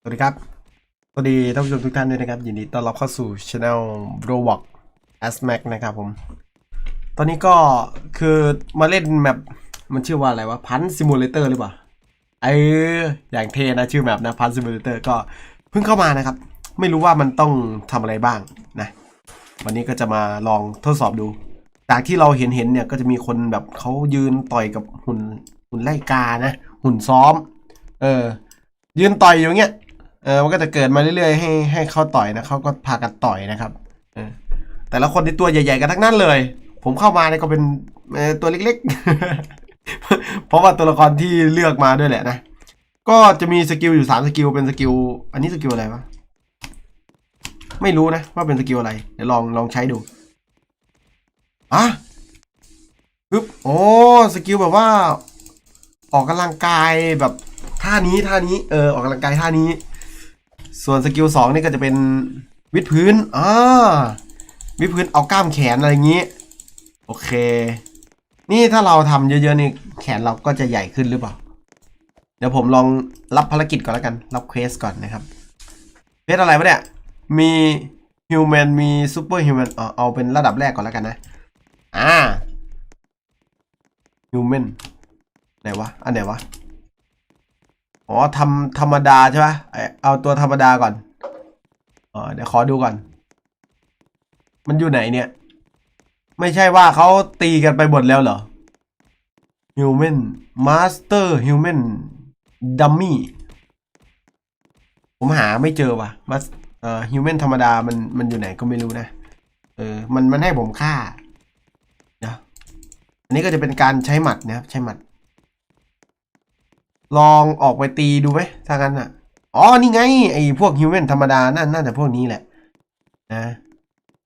สวัสดีครับ สวัสดีท่านผู้ชมทุกท่านด้วยนะครับ ยินดีต้อนรับเข้าสู่ Channel r o w a l k a s m a c นะครับผม ตอนนี้ก็คือมาเล่นแมปมันชื่อว่าอะไรวะพันซิมูเลเตอร์หรือเปล่า เออ อย่างเทนะชื่อแมปนะพันซิมูเลเตอร์ก็เพิ่งเข้ามานะครับ ไม่รู้ว่ามันต้องทำอะไรบ้างนะ วันนี้ก็จะมาลองทดสอบดู จากที่เราเห็นเห็นเนี่ยก็จะมีคนแบบเขายืนต่อยกับหุ่นหุ่นไล่กานะ หุ่นซ้อม เออ ยืนต่อยอยู่เงี้ย เออมันก็จะเกิดมาเรื่อยๆให้ให้เขาต่อยนะเขาก็พากันต่อยนะครับเออแต่ละคนที่ตัวใหญ่ๆกันทั้งนั้นเลย ผมเข้ามาเนี่ยก็เป็นตัวเล็กๆ เพราะว่าตัวละครที่เลือกมาด้วยแหละนะ ก็จะมีสกิลอยู่สามสกิลเป็นสกิล อันนี้สกิลอะไรวะ ไม่รู้นะว่าเป็นสกิลอะไร เดี๋ยวลองลองใช้ดู อะปึ๊บโอ้สกิลแบบว่า ออกกำลังกายแบบท่านี้ท่านี้ เออออกกำลังกายท่านี้ ส่วนสกิลสองนี่ก็จะเป็นวิดพื้นอ่าวิดพื้นเอากล้ามแขนอะไรอย่างนี้ โอเค นี่ถ้าเราทำเยอะๆนี่แขนเราก็จะใหญ่ขึ้นหรือเปล่า เดี๋ยวผมลองรับภารกิจก่อนแล้วกัน รับเควสก่อนนะครับเควสอะไรวะเนี่ย มีฮิวแมนมีซูเปอร์ฮิวแมนเอาเป็นระดับแรกก่อนแล้วกันนะ อ่าฮิวแมนไหนวะ อันไหนวะ อ๋อทำธรรมดาใช่ปะเอ้ยเอาตัวธรรมดาก่อนเออเดี๋ยวขอดูก่อน มันอยู่ไหนเนี่ย ไม่ใช่ว่าเขาตีกันไปหมดแล้วเหรอ Human Master Human Dummy ผมหาไม่เจอว่ะมาเอ่อ Human ธรรมดามันมันอยู่ไหนก็ไม่รู้นะ เออ มันมันให้ผมฆ่าเดี๋ยวอันนี้ก็จะเป็นการใช้หมัดนะครับ ใช้หมัด ลองออกไปตีดูไหมถ้างั้นอะ อ๋อ นี่ไง ไอ้พวกฮิวแมนธรรมดา นั่นน่าจะพวกนี้แหละ นะ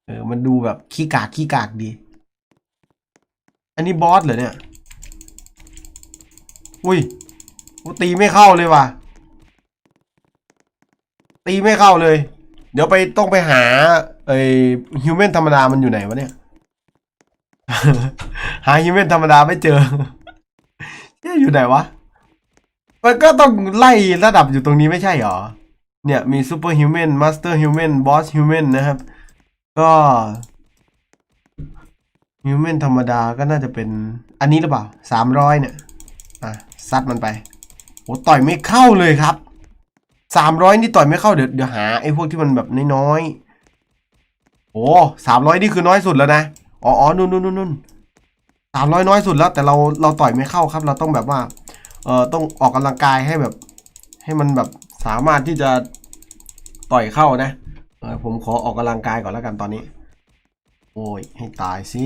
เออ มันดูแบบขี้กากขี้กากดี อันนี้บอสเหรอเนี่ย อุ้ยกูตีไม่เข้าเลยว่ะ ตีไม่เข้าเลย เดี๋ยวไปต้องไปหา ไอ้ฮิวแมนธรรมดา มันอยู่ไหนวะเนี่ย หาฮิวแมนธรรมดาไม่เจอเอ๊ะอยู่ไหนวะ มันก็ต้องไล่ระดับอยู่ตรงนี้ไม่ใช่หรอ เนี่ยมีซูเปอร์ฮิวแมนมาสเตอร์ฮิวแมนบอสฮิวแมนนะครับ ก็ฮิวแมนธรรมดาก็น่าจะเป็นอันนี้หรือเปล่าสามร้อยเนี่ย อะซัดมันไปโอ้ต่อยไม่เข้าเลยครับสามร้อยนี่ต่อยไม่เข้าเดี๋ยวเดี๋ยวหาไอ้พวกที่มันแบบน้อยๆโอ้สามร้อยนี่คือน้อยสุดแล้วนะอ๋ออ๋อนู่นนู่นนู่นนู่นสามร้อยน้อยสุดแล้ว แต่เราเราต่อยไม่เข้าครับ เราต้องแบบว่า เอ่อต้องออกกำลังกายให้แบบ ให้มันแบบสามารถที่จะต่อยเข้านะเออผมขอออกกำลังกายก่อนแล้วกันตอนนี้ โอ้ยให้ตายสิ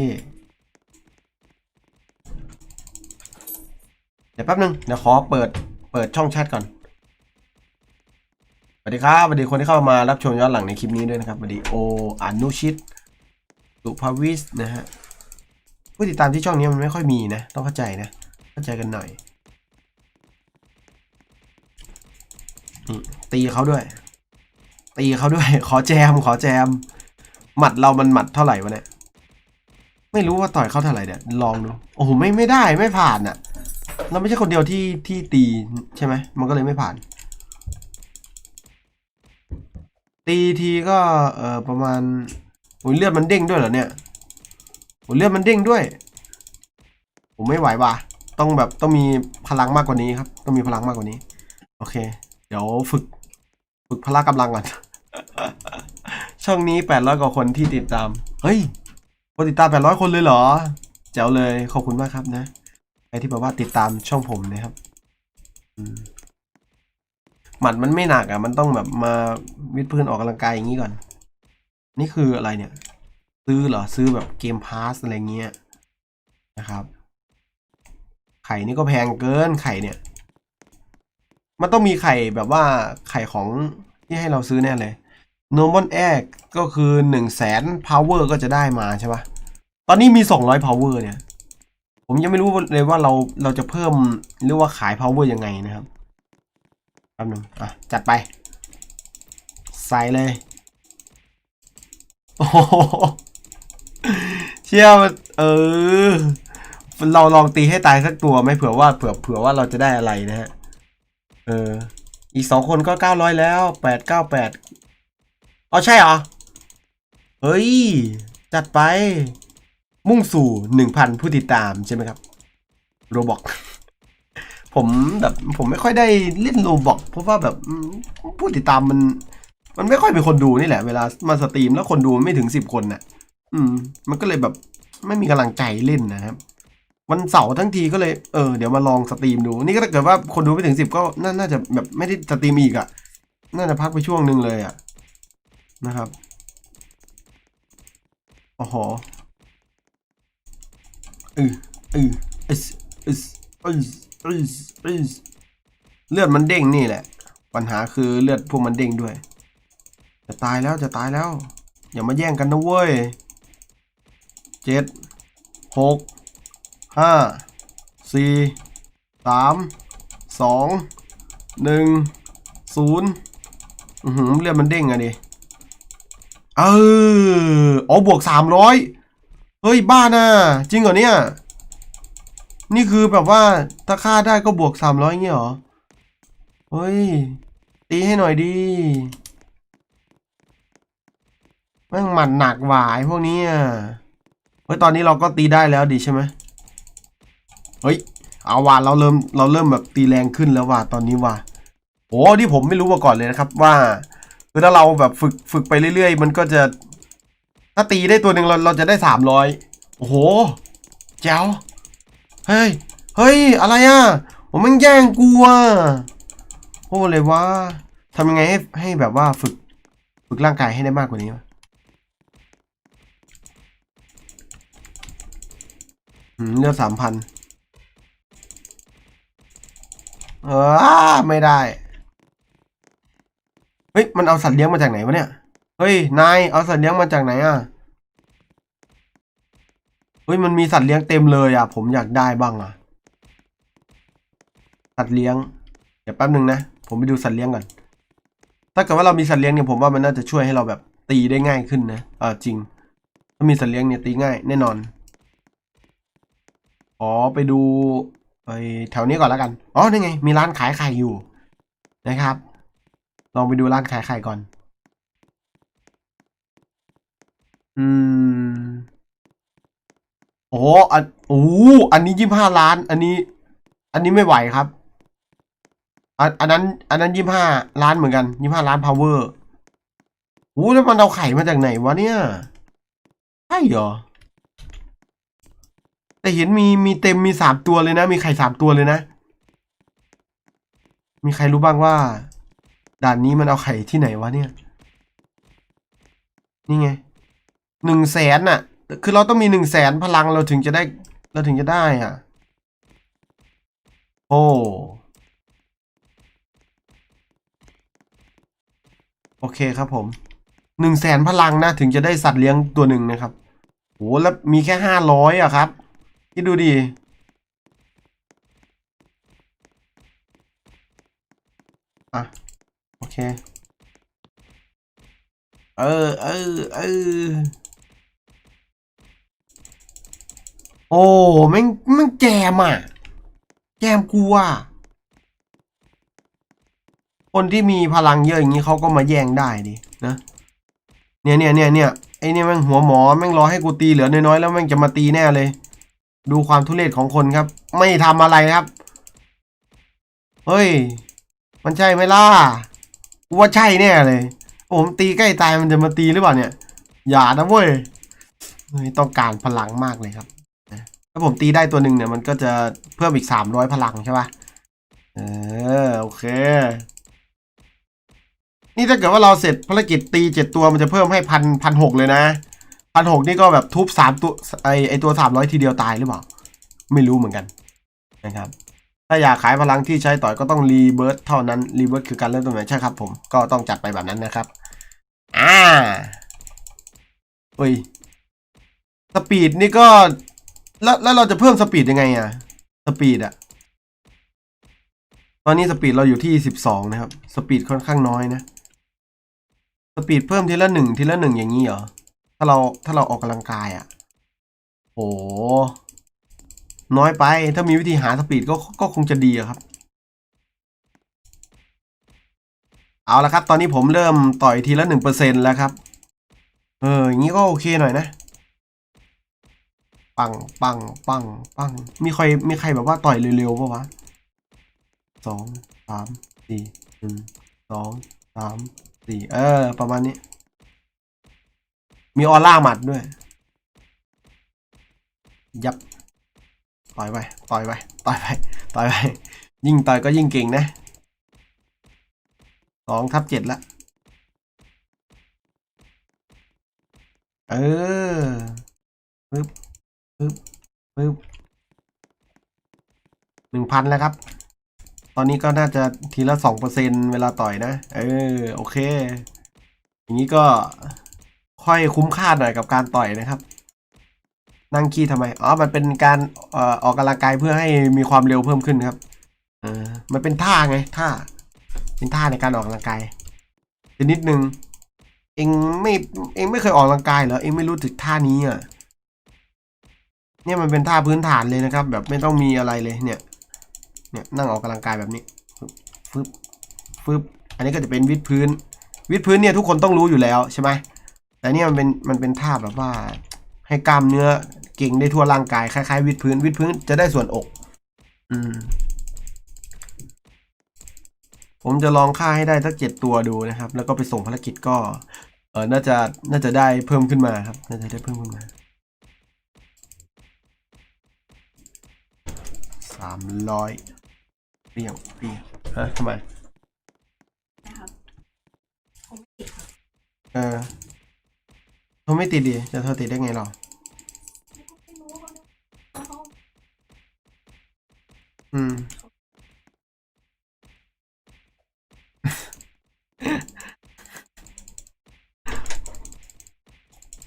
เดี๋ยวแป๊บนึงเดี๋ยวขอเปิดเปิดช่องแชทก่อนสวัสดีครับสวัสดีคนที่เข้ามารับชมย้อนหลังในคลิปนี้ด้วยนะครับสวัสดีโออนุชิตสุภวิสนะฮะผู้ติดตามที่ช่องนี้มันไม่ค่อยมีนะ ต้องเข้าใจนะ เข้าใจกันหน่อย อืม ตีเขาด้วย ตีเขาด้วย ขอแจม ขอแจม หมัดเรามันหมัดเท่าไหร่วะเนี่ย ไม่รู้ว่าต่อยเขาเท่าไหร่เนี่ย ลองดู โอ้โห ไม่ไม่ได้ไม่ผ่านอะ่ะ เราไม่ใช่คนเดียวที่ที่ตีใช่ไหม มันก็เลยไม่ผ่าน ตีทีก็เออประมาณโอ้ยเลือดมันเด้งด้วยเหรอเนี่ยโอ้ยเลือดมันเด้งด้วย ผมไม่ไหวว่ะ ต้องแบบต้องมีพลังมากกว่านี้ครับ ต้องมีพลังมากกว่านี้ โอเค เดี๋ยวฝึกฝึกพละกำลังก่อน ช่องนี้แปดร้อยกว่าคนที่ติดตาม เฮ้ยคนติดตามแปดร้อยคนเลยเหรอแจ๋วเลย ขอบคุณมากครับนะใครที่แบบว่าติดตามช่องผมนะครับหมัดมันไม่หนักอะ มันต้องแบบมาวิดพื้นออกกำลังกายอย่างนี้ก่อน นี่คืออะไรเนี่ย ซื้อเหรอ ซื้อแบบเกมพาสอะไรเงี้ยนะครับ ไข่นี่ก็แพงเกินไข่เนี่ย มันต้องมีไข่แบบว่าไข่ของที่ให้เราซื้อแน่เลย normal egg ก็คือหนึ่งแสน power ก็จะได้มาใช่ปะตอนนี้มีสองร้อย power เนี่ย ผมยังไม่รู้เลยว่าเราเราจะเพิ่มหรือว่าขาย power ยังไงนะครับแป๊บนึงอะ จัดไป ใส่เลย โอ้โหเชี่ยเออ เราลองตีให้ตายสักตัวไหมเผื่อว่าเผื่อเผื่อว่าเราจะได้อะไรนะฮะ เออ อีกสองคนก็เก้าร้อยแล้วแปดเก้าแปดอ๋อใช่เหรอ เฮ้ย จัดไป มุ่งสู่หนึ่งพันผู้ติดตามใช่ไหมครับโรบอกผมแบบผมไม่ค่อยได้เล่นโรบอกเพราะว่าแบบผู้ติดตามมัน มันไม่ค่อยมีคนดูนี่แหละ เวลามาสตรีมแล้วคนดูไม่ถึงสิบคนน่ะ อืม มันก็เลยแบบไม่มีกำลังใจเล่นนะครับ วันเสาร์ทั้งทีก็เลยเออเดี๋ยวมาลองสตรีมดู นี่ก็ถ้าเกิดว่าคนดูไม่ถึงสิบก็น่าจะแบบไม่ได้สตรีมอีกอะ่ะ น่าจะพักไปช่วงหนึ่งเลยอะ่ะนะครับโอ้โหเออเออเอสเอสเอสเอสเอสเลือดมันเด้งนี่แหละ ปัญหาคือเลือดพวกมันเด้งด้วย จะตายแล้วจะตายแล้ว อย่ามาแย่งกันนะเว้ยเจ็ดหก ห้าสี่สามสองหนึ่งศูนย์อือหือเลือดมันเด้งอะดิเอออ๋อบวกสามร้อยเฮ้ยบ้าน่ะจริงเหรอเนี่ย นี่คือแบบว่าถ้าฆ่าได้ก็บวกสามร้อยเงี้ยเหรอเฮ้ย ตีให้หน่อยดีแม่งหมัดหนักหวายพวกนี้อะเฮ้ยตอนนี้เราก็ตีได้แล้วดีใช่ไหม เฮ้ย เอาว่ะเราเริ่มเราเริ่มแบบตีแรงขึ้นแล้วว่ะตอนนี้ว่ะโอ้ที่ผมไม่รู้มาก่อนเลยนะครับว่าคือถ้าเราแบบฝึกฝึกไปเรื่อยๆ มันก็จะ ถ้าตีได้ตัวหนึ่งเราเราจะได้สามร้อยโอ้โหแจ๋วเฮ้ยเฮ้ยอะไรอะผมม่งแย่งกูอะโอ้เลยวะทำยังไงให้ให้แบบว่าฝึกฝึกร่างกายให้ได้มากกว่านี้อืมเลือดสามพัน เออไม่ได้ เฮ้ย มันเอาสัตว์เลี้ยงมาจากไหนวะเนี่ย เฮ้ย นาย เอาสัตว์เลี้ยงมาจากไหนอะ เฮ้ย มันมีสัตว์เลี้ยงเต็มเลยอะ ผมอยากได้บ้างอะ สัตว์เลี้ยง เดี๋ยวแป๊บหนึ่งนะ ผมไปดูสัตว์เลี้ยงก่อน ถ้าเกิดว่าเรามีสัตว์เลี้ยงเนี่ยผมว่ามันน่าจะช่วยให้เราแบบตีได้ง่ายขึ้นนะ เออจริง ถ้ามีสัตว์เลี้ยงเนี่ยตีง่ายแน่นอน อ๋อ ไปดู ไปแถวนี้ก่อนแล้วกัน อ๋อ นี่ไง มีร้านขายไข่อยู่นะครับ ลองไปดูร้านขายไข่ก่อน อืม โอ้อันโอ้อันนี้ยี่ห้าล้าน อันนี้ อันนี้ไม่ไหวครับ อันอันนั้น อันนั้นยี่ห้าล้านเหมือนกันยี่ห้าล้านพาวเวอร์โอ้แล้วมันเอาไข่มาจากไหนวะเนี่ย ใช่เหรอ แต่เห็นมีมีเต็มมีสามตัวเลยนะ มีไข่สามตัวเลยนะ มีใครรู้บ้างว่า ด่านนี้มันเอาไข่ที่ไหนวะเนี่ย นี่ไงหนึ่งแสนน่ะ คือเราต้องมีหนึ่งแสนพลังเราถึงจะได้ เราถึงจะได้อะ โอ้โอเคครับผมหนึ่งแสนพลังนะถึงจะได้สัตว์เลี้ยงตัวหนึ่งนะครับโหแล้วมีแค่ห้าร้อยอะครับ คิดดูดิอะ โอเค เออเออเออโอ้แม่งแม่งแจมอะ แจมกูอะคนที่มีพลังเยอะอย่างนี้เขาก็มาแย่งได้ดินะเนี่ยเนี่ยเนี่ยเนี่ยไอเนี่ยแม่งหัวหมอแม่งรอให้กูตีเหลือน้อยๆแล้วแม่งจะมาตีแน่เลย ดูความทุเรศของคนครับ ไม่ทำอะไรครับ เฮ้ย มันใช่ไหมล่ะว่าใช่แน่เลยผมตีใกล้ตายมันจะมาตีหรือเปล่าเนี่ย อย่านะเว้ยต้องการพลังมากเลยครับถ้าผมตีได้ตัวหนึ่งเนี่ยมันก็จะเพิ่มอีกสามร้อยพลังใช่ปะเออโอเค นี่ถ้าเกิดว่าเราเสร็จภารกิจตีเจ็ดตัวมันจะเพิ่มให้พันพันหกเลยนะ พันหกนี่ก็แบบทุบสามตัวไอไอตัวสามร้อยทีเดียวตายหรือเปล่า ไม่รู้เหมือนกันนะครับถ้าอยากขายพลังที่ใช้ต่อยก็ต้องรีเบิร์ตเท่านั้นรีเบิร์ตคือการเริ่มต้นใหม่ใช่ครับผมก็ต้องจัดไปแบบนั้นนะครับอ่าเฮ้ยสปีดนี่ก็แล้วแล้วเราจะเพิ่มสปีดยังไงอะสปีดอะตอนนี้สปีดเราอยู่ที่สิบสองนะครับ สปีดค่อนข้างน้อยนะ สปีดเพิ่มทีละหนึ่งทีละหนึ่งอย่างนี้เหรอ ถ้าเราถ้าเราออกกำลังกายอะโอ้น้อยไป ถ้ามีวิธีหาสปีดก็ก็คงจะดีครับ เอาละครับ ตอนนี้ผมเริ่มต่อยทีละหนึ่งเปอร์เซ็นแล้วครับ เออ อย่างนี้ก็โอเคหน่อยนะ ปังปังปังปัง มีใครมีใครแบบว่าต่อยเร็วๆปะวะสองสามสี่หนึ่งสองสามสี่เออ ประมาณนี้ มีออร่าหมัดด้วย ยับ ต่อยไป ต่อยไป ต่อยไป ต่อยไป ยิ่งต่อยก็ยิ่งเก่งนะสองทับเจ็ดละ เออปึ๊บปึ๊บปึ๊บหนึ่งพันแล้วครับ ตอนนี้ก็น่าจะทีละสองเปอร์เซ็นเวลาต่อยนะ เออ โอเค อย่างนี้ก็ ค่อยคุ้มค่าหน่อยกับการต่อยนะครับ นั่งขี้ทำไม อ๋อ มันเป็นการออกกำลังกายเพื่อให้มีความเร็วเพิ่มขึ้นครับเออมันเป็นท่าไงท่า เป็นท่าในการออกกำลังกายชนิดหนึ่งเองไม่เองไม่เคยออกกำลังกายเหรอเองไม่รู้ถึงท่านี้อะเนี่ยมันเป็นท่าพื้นฐานเลยนะครับ แบบไม่ต้องมีอะไรเลยเนี่ย เนี่ยนั่งออกกำลังกายแบบนี้ฟึบฟึบอันนี้ก็จะเป็นวิดพื้น วิดพื้นเนี่ยทุกคนต้องรู้อยู่แล้วใช่ไหม แต่เนี่ยมันเป็นมันเป็นท่าแบบว่า ให้กล้ามเนื้อเก่งได้ทั่วร่างกายคล้ายๆวิดพื้นวิดพื้นจะได้ส่วนอก อืม ผมจะลองค่าให้ได้สักเจ็ดตัวดูนะครับ แล้วก็ไปส่งภารกิจก็ เออน่าจะน่าจะได้เพิ่มขึ้นมาครับ น่าจะได้เพิ่มขึ้นมาสามร้อยเปรี้ยวเปรี้ยวฮะทำไมนะครับคงไม่ติดครับเออ โทรไม่ติดดิจะโทรติดได้ไงหรอไม่รู้ว่าอืม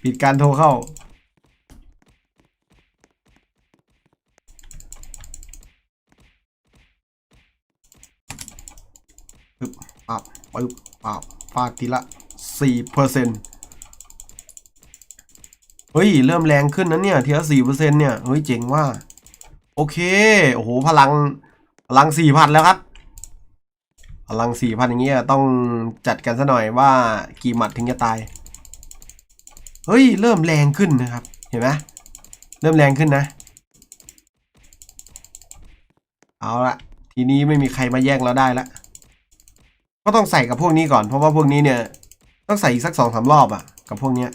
ปิดการโทรเข้า ปึ๊บปับปึ๊บปับฟาดทีละสี่เปอร์เซ็นต์ เฮ้ย เริ่มแรงขึ้นนะเนี่ยเทีละสี่เปอร์เซ็นเนี่ย เฮ้ย เจ๋งว่า โอเค โอ้โห พลัง พลังสี่พันแล้วครับ พลังสี่พันอย่างเงี้ยต้องจัดกันซะหน่อยว่ากี่หมัดถึงจะตาย เฮ้ย เริ่มแรงขึ้นนะครับ เห็นไหมเริ่มแรงขึ้นนะ เอาละทีนี้ไม่มีใครมาแย่งเราได้ละ ก็ต้องใส่กับพวกนี้ก่อน เพราะว่าพวกนี้เนี่ย ต้องใส่อีกสักสองสามรอบอะกับพวกเนี้ย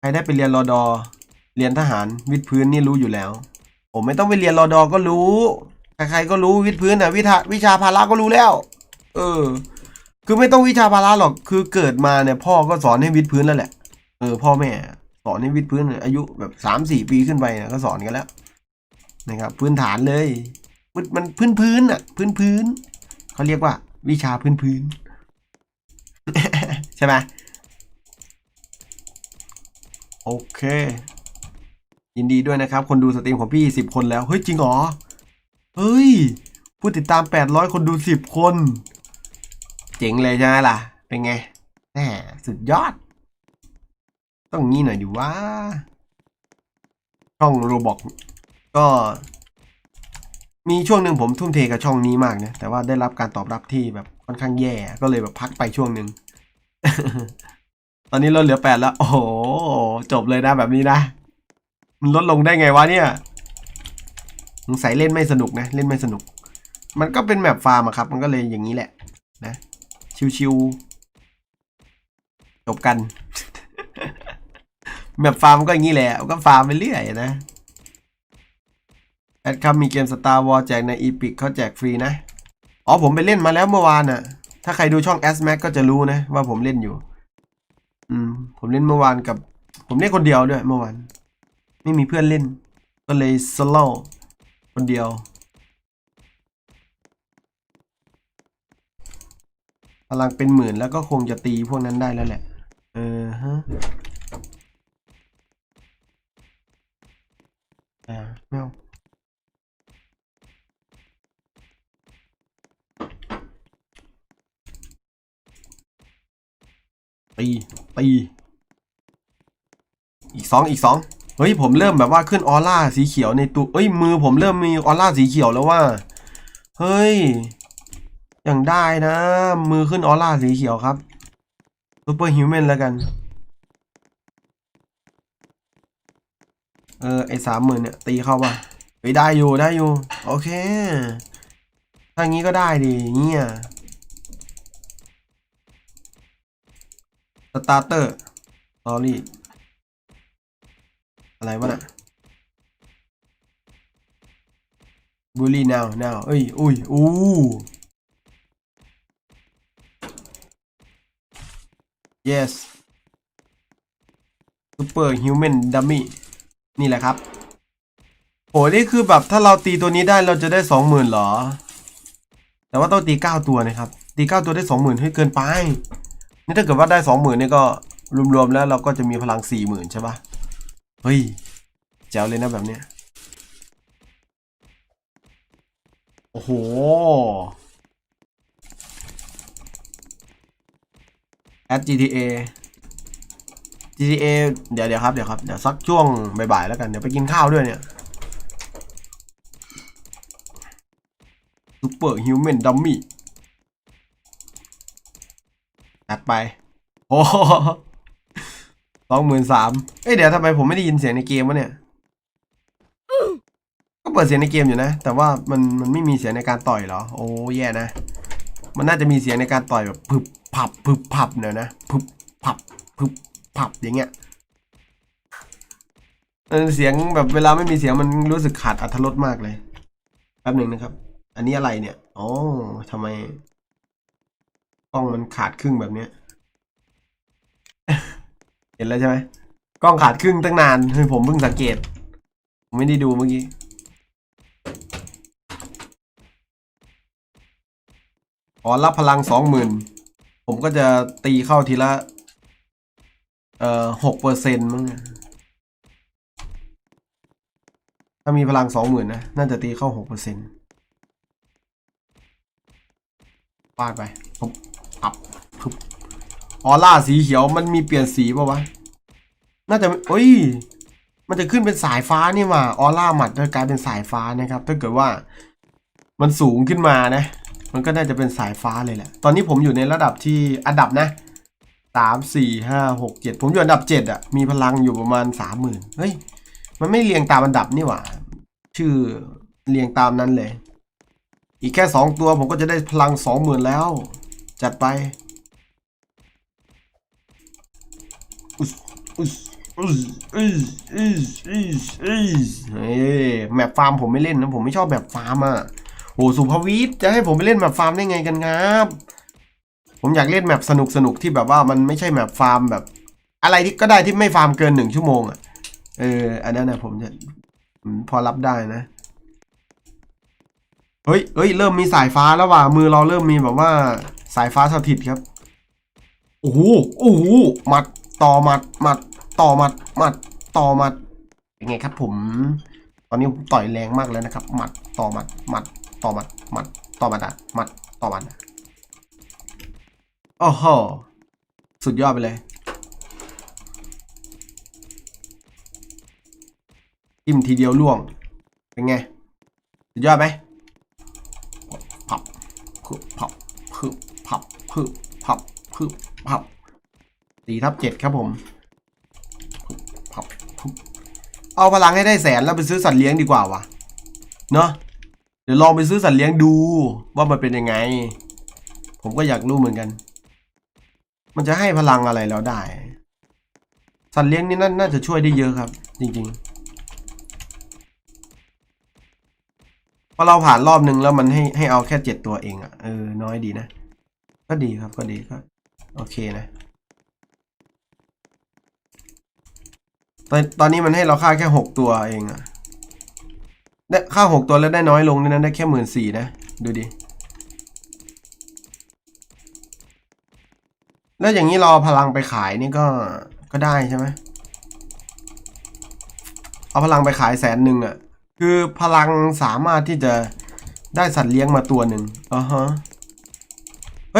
ใครได้ไปเรียนรอดอเรียนทหารวิทย์พื้นนี่รู้อยู่แล้ว ผมไม่ต้องไปเรียนรอดอก็รู้ ใครๆก็รู้วิทย์พื้นอะวิชาวิชาพาระก็รู้แล้ว เออ คือไม่ต้องวิชาพาระหรอกคือเกิดมาเนี่ย พ่อก็สอนให้วิทย์พื้นแล้วแหละเออพ่อแม่สอนให้วิทย์พื้นอายุแบบสามสี่ปีขึ้นไปนี่ยก็สอนกันแล้ว นะครับ พื้นฐานเลยมันมันพื้นพื้นอะ พื้นพื้นเขาเรียกว่า วิชาพื้นพื้นใช่ไหม โอเค ยินดีด้วยนะครับ คนดูสตรีมของพี่สิบคนแล้ว เฮ้ย จริงหรอ เฮ้ย ผู้ติดตามแปดร้อยคนดูสิบคน เจ๋งเลยใช่ไหมล่ะ เป็นไงแหมสุดยอด ต้องงี้หน่อยดิว่า ช่องโรบอกก็มีช่วงหนึ่งผมทุ่มเทกับช่องนี้มากนะแต่ว่าได้รับการตอบรับที่แบบค่อนข้างแย่ ก็เลยแบบพักไปช่วงหนึ่ง ตอนนี้ลดเหลือแปดแล้ว โอ้โห จบเลยนะแบบนี้นะ มันลดลงได้ไงวะเนี่ยสงสัยเล่นไม่สนุกนะ เล่นไม่สนุก มันก็เป็นแมปฟาร์มครับ มันก็เลยอย่างนี้แหละ นะ ชิวๆจบกัน แมปฟาร์มก็อย่างนี้แหละก็ฟาร์มไปเรื่อยนะแอดครับมีเกม Star Wars แจกใน Epic เขาแจกฟรีนะ อ๋อผมไปเล่นมาแล้วเมื่อวานน่ะ ถ้าใครดูช่อง s m a c ก็จะรู้นะว่าผมเล่นอยู่ อืม ผมเล่นเมื่อวานกับ ผมเล่นคนเดียวด้วยเมื่อวาน ไม่มีเพื่อนเล่น ก็เลยสโลคนเดียว พลังเป็นหมื่นแล้วก็คงจะตีพวกนั้นได้แล้วแหละ เออฮะอ่าไม่เอา ตีตี อีกสองอีกสองเฮ้ยผมเริ่มแบบว่าขึ้นออร่าสีเขียวในตัวเอ้ยมือผมเริ่มมีออร่าสีเขียวแล้วว่า เฮ้ย อย่างได้นะ มือขึ้นออร่าสีเขียวครับซูเปอร์ฮิวแมนแล้วกัน เออไอสามหมื่นเนี่ย ตีเข้าป่ะไปได้อยู่ได้อยู่ โอเคถ้างี้ก็ได้ดิเงี้ย สตาร์เตอร์สอรี่อะไรวะน่ะบูลลี่ now now เอ้ย อุ้ย อู้ yes super human dummy นี่แหละครับ โห นี่คือแบบถ้าเราตีตัวนี้ได้เราจะได้สองหมื่นหรอ แต่ว่าต้องตีเก้าตัวนะครับ ตีเก้าตัวได้สองหมื่นเฮ้ยเกินไป นี่ถ้าเกิดว่าได้สองหมื่นนี่ก็รวมๆแล้วเราก็จะมีพลังสี่หมื่นใช่ปะเฮ้ยแจ๋วเลยนะแบบเนี้ยโอ้โห at GTA GTA เดี๋ยวเดี๋ยวครับเดี๋ยวครับ เดี๋ยวสักช่วงบ่ายๆแล้วกัน เดี๋ยวไปกินข้าวด้วยเนี่ย Super Human Dummy ตัดัดไป โอ้สองหมื่นสามเอ้ยเดี๋ยวทำไมผมไม่ได้ยินเสียงในเกมวะเนี่ย ก็เปิดเสียงในเกมอยู่นะ แต่ว่ามันมันไม่มีเสียงในการต่อยเหรอ โอ้แย่นะ มันน่าจะมีเสียงในการต่อยแบบพึบพับพึบพับหน่อยนะพึบพับพึบพับอย่างเงี้ยเสียงแบบเวลาไม่มีเสียงมันรู้สึกขาดอรรถรสมากเลยแป๊บหนึ่งนะครับ อันนี้อะไรเนี่ย อ๋อทำไม กล้องมันขาดครึ่งแบบเนี้ย เห็นแล้วใช่ไหมกล้องขาดครึ่งตั้งนานเฮ้ยผมเพิ่งสังเกต ผมไม่ได้ดูเมื่อกี้อ๋อรับพลังสองหมื่นผมก็จะตีเข้าทีละ เอ่อหกเปอร์เซ็นต์มั้งถ้ามีพลังสองหมื่นนะ น่าจะตีเข้าหกเปอร์เซ็นต์ฟาดไปปุ๊บ อับปุ๊บออร่าสีเขียวมันมีเปลี่ยนสีป่าวะ น่าจะเอ้ย มันจะขึ้นเป็นสายฟ้านี่หว่าออร่าหมัดจะกลายเป็นสายฟ้านะครับ ถ้าเกิดว่า มันสูงขึ้นมานะ มันก็น่าจะเป็นสายฟ้าเลยแหละ ตอนนี้ผมอยู่ในระดับที่อันดับนะสามสี่ห้าหกเจ็ดผมอยู่อันดับเจ็ดอะมีพลังอยู่ประมาณสามหมื่นเฮ้ย มันไม่เรียงตามอันดับนี่หว่า ชื่อเรียงตามนั้นเลย อีกแค่สองตัวผมก็จะได้พลังสองหมื่นแล้ว จัดไปอุสอุสอุสอุสอุสอุสอุสเฮ้ยแมปฟาร์มผมไม่เล่นนะ ผมไม่ชอบแบบฟาร์มอะโอ้สุภวิทย์จะให้ผมไปเล่นแมปฟาร์มได้ไงกันครับ ผมอยากเล่นแมปสนุกสนุกที่แบบว่ามันไม่ใช่แมปฟาร์มแบบ อะไรที่ก็ได้ที่ไม่ฟาร์มเกินหนึ่งชั่วโมงอะเอออันนั้นนะผมจะพอรับได้นะเฮ้ยเฮ้ย เริ่มมีสายฟ้าแล้วว่ะ มือเราเริ่มมีแบบว่า สายฟ้าสถิตครับ โอ้โห โอ้โห หมัด ต่อหมัด หมัด ต่อหมัด หมัด ต่อหมัด เป็นไงครับผม ตอนนี้ผมต่อยแรงมากเลยนะครับ หมัด ต่อหมัด หมัด ต่อหมัด หมัด ต่อหมัดอะหมัด ต่อหมัดอะโอ้โห สุดยอดไปเลยจิ้มทีเดียวล่วง เป็นไง สุดยอดไหมพับพึบพับ พึบพับพึบพับสี่ทับเจ็ดครับผมพึบพับพึบเอาพลังให้ได้แสนแล้วไปซื้อสัตว์เลี้ยงดีกว่าวะเนาะเดี๋ยวลองไปซื้อสัตว์เลี้ยงดูว่ามันเป็นยังไง ผมก็อยากรู้เหมือนกัน มันจะให้พลังอะไรเราได้ สัตว์เลี้ยงนี่น่าน่าจะช่วยได้เยอะครับ จริงๆพอเราผ่านรอบนึงแล้วมันให้ให้เอาแค่เจ็ดตัวเองอะ่ะเออน้อยดีนะ ก็ดีครับก็ดีก็โอเคนะตอนตอนนี้มันให้เราค่าแค่หกตัวเองอะได้ค่าหกตัวแล้วได้น้อยลงนี่นะได้แค่หมื่นสี่นะ ดูดิ แล้วอย่างนี้เราเอพลังไปขายนี่ก็ก็ได้ใช่ไหมเอาพลังไปขายแสนหนึ่งอะคือพลังสามารถที่จะได้สัตว์เลี้ยงมาตัวหนึ่งอ่าฮะ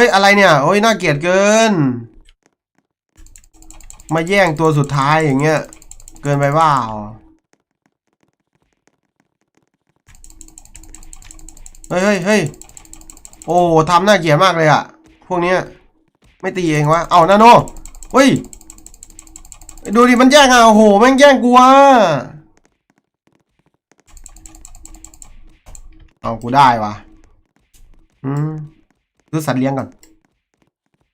ฮ้ย อะไรเนี่ยโอ้ยน่าเกลียดเกิน มาแย่งตัวสุดท้ายอย่างเงี้ย เกินไปเปล่า เฮ้ยเฮ้ยเฮ้ยโอ้ทำน่าเกลียดมากเลยอะพวกเนี้ย ไม่ตีเองวะ เอานาโนเฮ้ย ดูดิมันแย่งอะ โอ้โหแม่งแย่งกูอะเอากูได้วะอืม ซื้อสัตว์เลี้ยงก่อน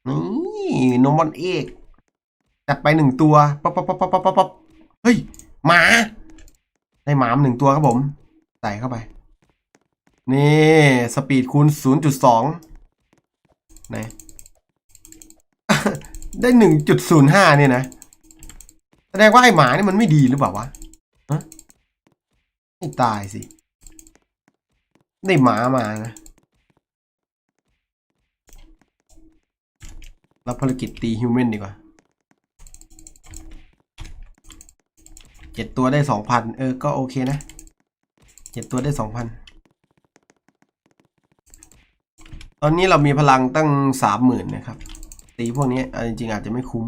นี่นมบอนเอกจัดไปหนึ่งตัวปั๊บปั๊บปั๊บปั๊บปั๊บปั๊บเฮ้ย หมา ได้หมามหนึ่งตัวครับผม ใส่เข้าไป นี่ สปีดคูณศูนย์จุดสองไหนได้หนึ่งจุดศูนย์ห้าเนี่ยนะ แสดงว่าไอหมานี่มันไม่ดีหรือเปล่าวะฮะไม่ตายสิ ได้หมามานะ รับภารกิจตีฮิวแมนดีกว่าเจ็ดตัวได้สองพันเออ ก็โอเคนะเจ็ดตัวได้สองพันตอนนี้เรามีพลังตั้งสามหมื่นนะครับ ตีพวกนี้จริงๆอาจจะไม่คุ้ม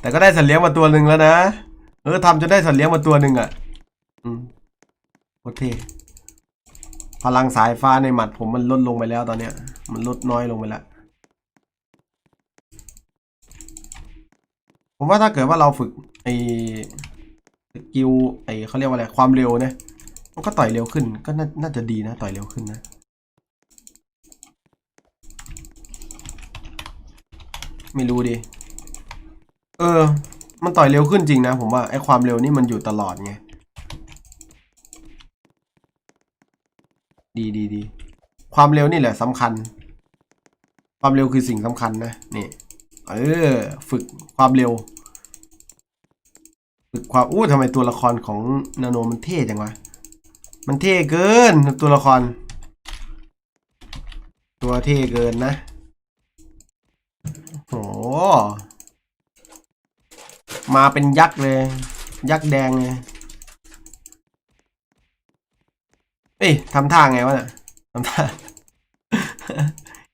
แต่ก็ได้สัตว์เลี้ยงมาตัวหนึ่งแล้วนะ เออทำจนได้สัตว์เลี้ยงมาตัวหนึ่งอะอืมโคตรเท่พลังสายฟ้าในหมัดผมมันลดลงไปแล้วตอนเนี้ย มันลดน้อยลงไปแล้ว ผมว่าถ้าเกิดว่าเราฝึกไอสกิลไอเขาเรียกว่าอะไรความเร็วเนี่ยมันก็ต่อยเร็วขึ้นก็น่าน่าจะดีนะ ต่อยเร็วขึ้นนะไม่รู้ดิ เออ มันต่อยเร็วขึ้นจริงนะ ผมว่าไอ้ความเร็วนี่มันอยู่ตลอดไง ดีดีดี ความเร็วนี่แหละสำคัญ ความเร็วคือสิ่งสำคัญนะ นี่ เออ ฝึกความเร็ว ฝึกความอู้ทำไมตัวละครของนาโนมันเท่จังวะ มันเท่เกินตัวละคร ตัวเท่เกินนะโอ้มาเป็นยักษ์เลย ยักษ์แดงเลยเอ้ยทำท่าไงวะเนี่ยทำท่า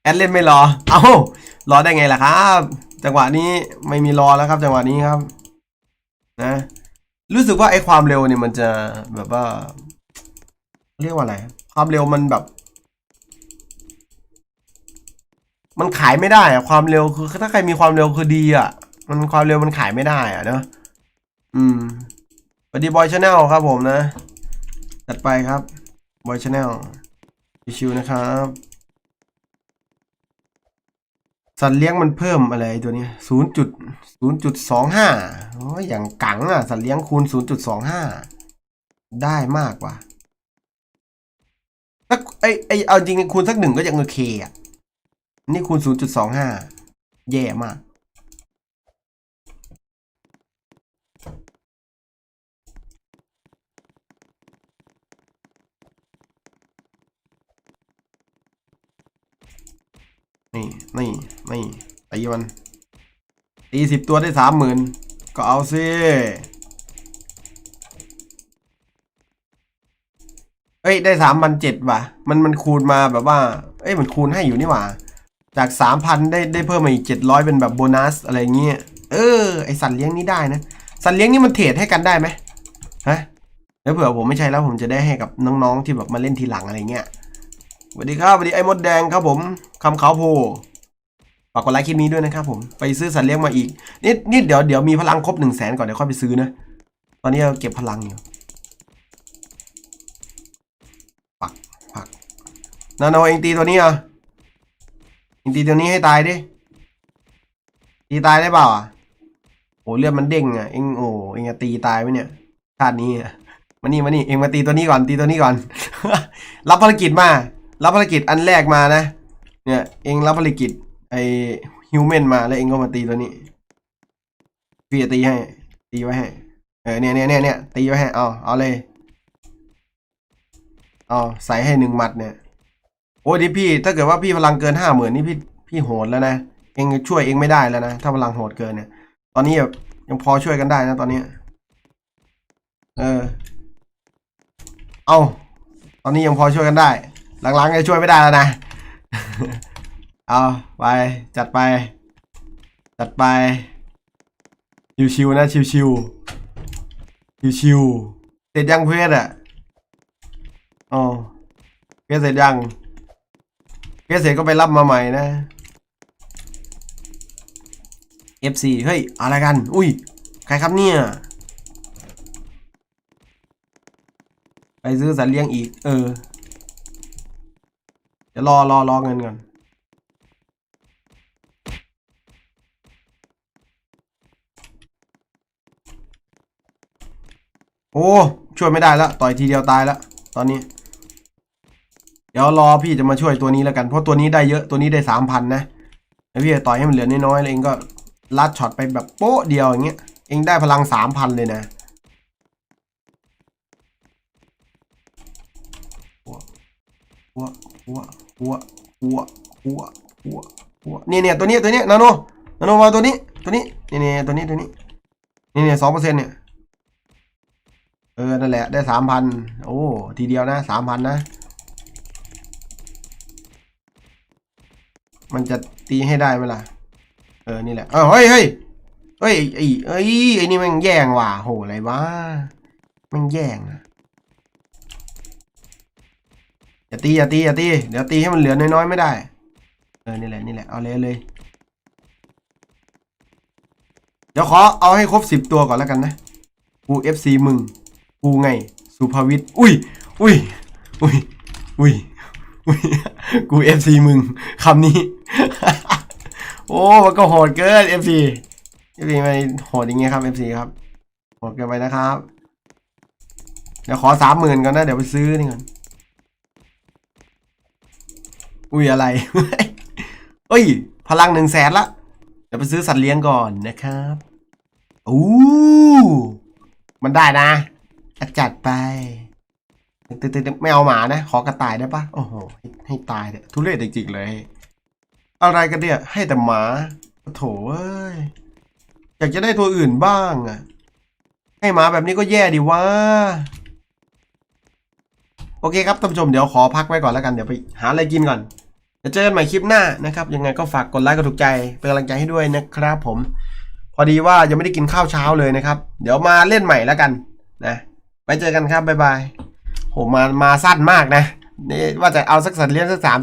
แอดเล่นไม่รอ เอ้า รอได้ไงล่ะครับ จังหวะนี้ไม่มีรอแล้วครับ จังหวะนี้ครับ นะ รู้สึกว่าไอ้ความเร็วเนี่ยมันจะแบบว่า เรียกว่าอะไร ความเร็วมันแบบ มันขายไม่ได้อะความเร็วคือ ถ้าใครมีความเร็วคือดีอะมันความเร็วมันขายไม่ได้อะเนอะอืมสวัสดีบอยชาแนลครับผมนะจัดไปครับบอยชาแนลชิวๆนะครับ สัตว์เลี้ยงมันเพิ่มอะไรตัวนี้ศูนย์จุดศูนย์จุดสองห้าโอ้ยอย่างกังอะ สัตว์เลี้ยงคูณศูนย์จุดสองห้าได้มากกว่าถ้าไอไอเอาจริงคูณสักหนึ่งก็ยังโอเคอะ นี่คูณ0.25แย่มาก นี่นี่ นี่ตีมันตีสิบตัวได้สามหมื่นก็เอาสิเอ้ยได้สามพันเจ็ดว่ะ มันมันคูณมาแบบว่า เอ้ยมันคูณให้อยู่นี่หว่า จากสามพันได้ได้เพิ่มมาอีกเจ็ดร้อยเป็นแบบโบนัสอะไรเงี้ย เออ ไอสัตว์เลี้ยงนี่ได้นะ สัตว์เลี้ยงนี่มันเทรดให้กันได้ไหมฮะแล้วเผื่อผมไม่ใช่แล้วผมจะได้ให้กับน้องๆที่แบบมาเล่นทีหลังอะไรเงี้ยสวัสดีครับสวัสดีไอ้มดแดงครับผมคำขาโพ ฝากกดไลค์คลิปนี้ด้วยนะครับผมไปซื้อสัตว์เลี้ยงมาอีกนี่นี่เดี๋ยวเดี๋ยวมีพลังครบหนึ่งแสนก่อนเดี๋ยวค่อยไปซื้อนะ ตอนนี้เราเก็บพลังอยู่ปักปักนาโนเองตีตัวนี้อะยิงตีตัวนี้ให้ตายดิตีตายได้เปล่าอะโอ้เลือดมันเด้งอะเอ็งโอ้เอ็งจะตีตายไหมเนี่ยชาตินี้อะมานี่มานี่เอ็งมาตีตัวนี้ก่อนตีตัวนี้ก่อน รับภารกิจมา รับภารกิจอันแรกมานะ เนี่ย เอ็งรับภารกิจ ไอฮิวแมนมาแล้วเองก็มาตีตัวนี้พี่จะตีให้ ตีไว้ให้ เออเนี่ยเนี่ยเนี่ยเนี่ยตีไว้ให้ เอาเอาเลย เอาใส่ให้หนึ่งหมัดเนี่ย โอ้ยดิพี่ ถ้าเกิดว่าพี่พลังเกินห้าหมื่นนี่พี่พี่โหดแล้วนะ เองช่วยเองไม่ได้แล้วนะ ถ้าพลังโหดเกินเนี่ย ตอนนี้แบบยังพอช่วยกันได้นะตอนนี้ เออ เอาตอนนี้ยังพอช่วยกันได้ หลังๆจะช่วยไม่ได้แล้วนะ เอาไปจัดไป จัดไป ชิวๆนะชิวๆชิวๆเสร็จยังเพื่อนอะอ๋อเพื่อนเสร็จยังเพื่อนเสร็จก็ไปรับมาใหม่นะ FC เฮ้ยอะไรกัน อุ้ยใครครับเนี่ยไปซื้อสัตว์เลี้ยงอีก เออเดี๋ยวรอรอรอเงินก่อน โอ้ช่วยไม่ได้แล้วต่อยทีเดียวตายแล้วตอนนี้ เดี๋ยวรอพี่จะมาช่วยตัวนี้แล้วกัน เพราะตัวนี้ได้เยอะตัวนี้ได้สามพันนะแล้พี่จะต่อยให้มันเหลือน้อยๆแล้วเองก็ลัดช็อตไปแบบโป๊ะเดียวอย่างเงี้ยเองได้พลังสามพันเลยนะหัวหัวหัวหัวหัวหัวหัวเนี่ยเนี่ยตัวนี้ตัวนี้นาโนนาโนมาตัวนี้ตัวนี้เนี่ยเนี่ยตัวนี้ตัวนี้เนี่ยเนี่ยสองเปอร์เซ็นต์เนี่ย เออ นั่นแหละ ได้สามพัน โอ้ ทีเดียวนะ สามพันนะ มันจะตีให้ได้ไหมล่ะ เออ นี่แหละ เออเฮ้ยเฮ้ยเฮ้ยไอ้ไอ้ไอ้นี่มันแย่งว่ะโห อะไรวะ มันแย่งอะอย่าตีอย่าตีอย่าตี เดี๋ยวตีให้มันเหลือน้อยๆไม่ได้ เออ นี่แหละ นี่แหละ เอาเลยเลย เดี๋ยวขอเอาให้ครบสิบตัวก่อนแล้วกันนะกูเอฟซีมึง กูไง สุภวิทย์อุ้ย อุ้ย อุ้ย อุ้ย อุ้ย กูเอฟซีมึงคำนี้ โอ้ มันก็โหดเกินเอฟซีเอฟซีมันโหดอย่างเงี้ยครับเอฟซีครับ โหดเกินไปนะครับ เดี๋ยวขอสามหมื่นก่อนนะ เดี๋ยวไปซื้อนี่ก่อน อุ้ยอะไรเอ้ย พลังหนึ่งแสนละ เดี๋ยวไปซื้อสัตว์เลี้ยงก่อนนะครับ อู้ มันได้นะอะ จัดไปตึ๊ดๆไม่เอาหมานะ ขอกระต่ายได้ปะโอ้โห ให้ให้ตายเลยทุเรศจริงๆเลย อะไรกันเนี่ย ให้แต่หมาโถเอ้ย อยากจะได้ตัวอื่นบ้างอะให้หมาแบบนี้ก็แย่ดีวะ โอเคครับท่านผู้ชมเดี๋ยวขอพักไว้ก่อนแล้วกันเดี๋ยวไปหาอะไรกินก่อนเดี๋ยวเจอกันใหม่คลิปหน้านะครับ ยังไงก็ฝากกดไลค์กดถูกใจ เป็นกำลังใจให้ด้วยนะครับผม พอดีว่ายังไม่ได้กินข้าวเช้าเลยนะครับ เดี๋ยวมาเล่นใหม่แล้วกันนะ ไปเจอกันครับบ๊ายบายโหมามาสั้นมากนะนี่ว่าจะเอาสักสัตว์เลี้ยงสักสาม